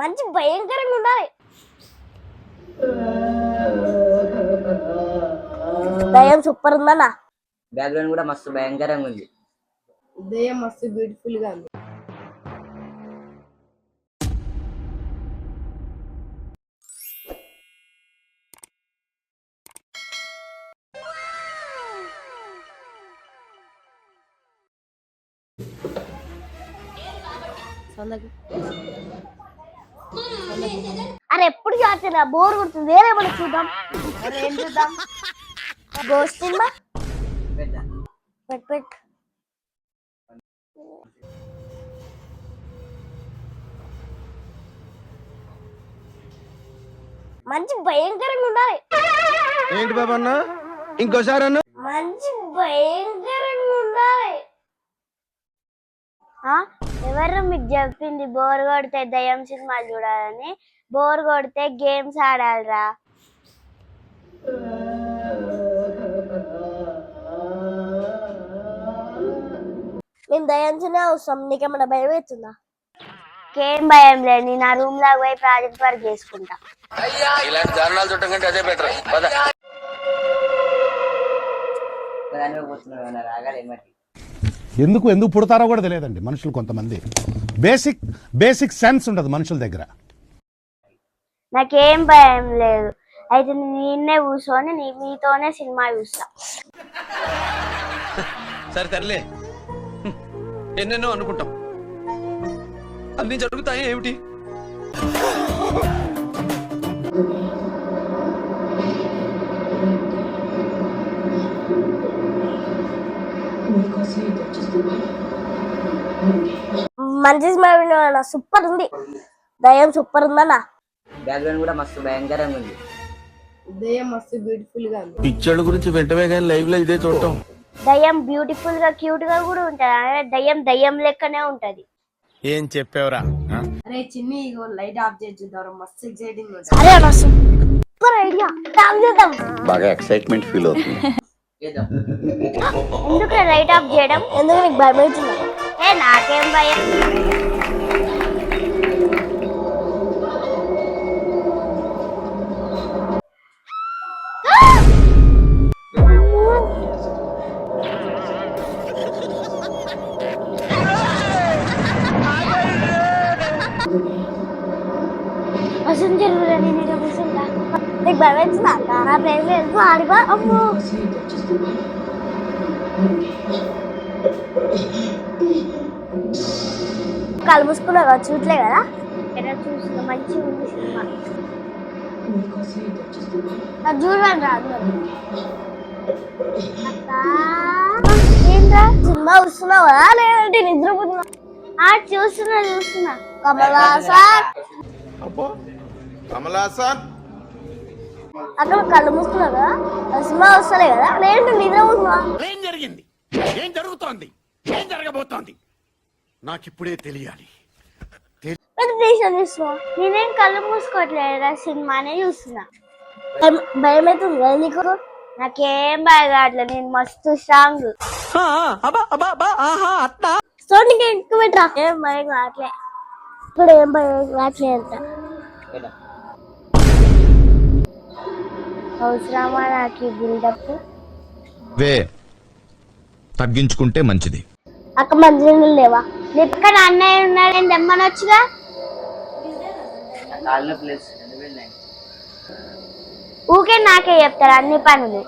మంచి భయంకరంగా ఉండాలి. దయ్యం సూపర్ ఉందన్న. బ్యాక్గ్రౌండ్ కూడా మస్తు భయంకరంగా ఉంది. దయ్యం మస్తు బ్యూటిఫుల్గా ఉంది. అరే ఎప్పుడు చేస్తున్నా బోర్ కొడుతుంది. వేరే మనం చూద్దాం. ఏం చూద్దాం? Ghost cinema. Pet pet. మంచి భయంకరంగా ఉండాలి. ఏంటి బాబా అన్న? ఇంకోసారి అన్న. మంచి ఆ, ఎవరు మీకు చెప్పింది బోర్ కొడితే దయ్యం సినిమా చూడాలని? బోర్ కొడితే గేమ్స్ ఆడాలిరా. మేము దయ్యం సినిమా వస్తాం నీకేమన్నా భయం అవుతుందా? ఏం భయం లేదు నేను ఆ రూమ్ లాగా పోయి ప్రాజెక్ట్ వర్క్ చేసుకుంటా. ఇలాంటి దారుణాలు చుట్టం కంటే అదే బెటర్ రాగాలి ఎందుకు ఎందుకు పుడతారో కూడా తెలియదండి మనుషులు కొంతమంది. బేసిక్ బేసిక్ సెన్స్ ఉండదు మనుషుల దగ్గర. నాకేం భయం లేదు. అయితే నేనే కూర్చొని నీ మీతోనే సినిమా చూస్తా. సరే తరలే ఎన్నెన్నో అనుకుంటాం. అన్ని జరుగుతాయి ఏమిటి? మంచి సినిమా సూపర్ ఉంది. దయ్యం సూపర్ ఉందన్న. బ్యాక్గ్రౌండ్ కూడా మస్తు భయంకరంగా ఉంది. దయ్యం మస్తు బ్యూటిఫుల్గా ఉంది. పిక్చర్ల గురించి వెంటనే కానీ లైవ్లో ఇదే చూడటం. దయ్యం బ్యూటిఫుల్గా క్యూట్గా కూడా ఉంటది. దయ్యం దయ్యం లెక్కనే ఉంటది. ఏం చెప్పావురా? అరే చిన్ని ఇగో లైట్ ఆఫ్ చేసి చూద్దాం మస్తు ఎక్సైటింగ్ ఉంటుంది అరే అన్న సూపర్ ఐడియా బాగా ఎక్సైట్మెంట్ ఫీల్ అవుతుంది. ఎందుకు రైట్ ఆఫ్ చేయడం? ఎందుకు నీకు భయం అవుతుందా ఏ నాకేం భయం? అసలు జరుగుతుంది నేను ఇక్కడ కూర్చుంటా నీకు భయం అక్క? నా ప్లేస్ లేదు ఆడిపో అమ్మో. కళ్ళు మూసుకున్నావు చూడలే కదా? ఎక్కడ చూసిన మంచి ఉంది సినిమా. నాకు చూడమని రాదు ఏంట్రా? సినిమా చూస్తున్నావు కదా? లేదంటే నిద్రపోతున్నా. ఆ చూస్తున్నా చూస్తున్నా. కమలా సార్. కమలాసన్ అక్కడ కళ్ళు మూసుకున్నావు కదా? సినిమా వస్తలే కదా? లేదంటే నిద్రపోతున్నా ఏం జరిగింది? ఏం జరుగుతోంది? ఏం జరగబోతోంది? తెలియాలి. పెద్ద దేశం చూస్తున్నా నేనేం కళ్ళు మూసుకోవట్లేదు సినిమానే చూస్తున్నా. భయం- అవుతుంది కదా నీకు? నాకేం భయం కావట్లేదు. నేను మస్తు స్ట్రాంగ్ సో నీకు ఎక్కువ పెట్టరా? ఏం భయం కావట్లే. ఇప్పుడు ఏం భయం కావట్లే అంట. చేద్దాం అవసరమా నాకు బిల్డప్ వే తగ్గించుకుంటే మంచిది. అక్క మంచినీళ్ళు లేవా? ఇక్కడ అన్నయ్య ఉన్నాడు నేను తెమ్మనొచ్చుగా? ఊకే నాకే చెప్తారు అన్ని పనులు.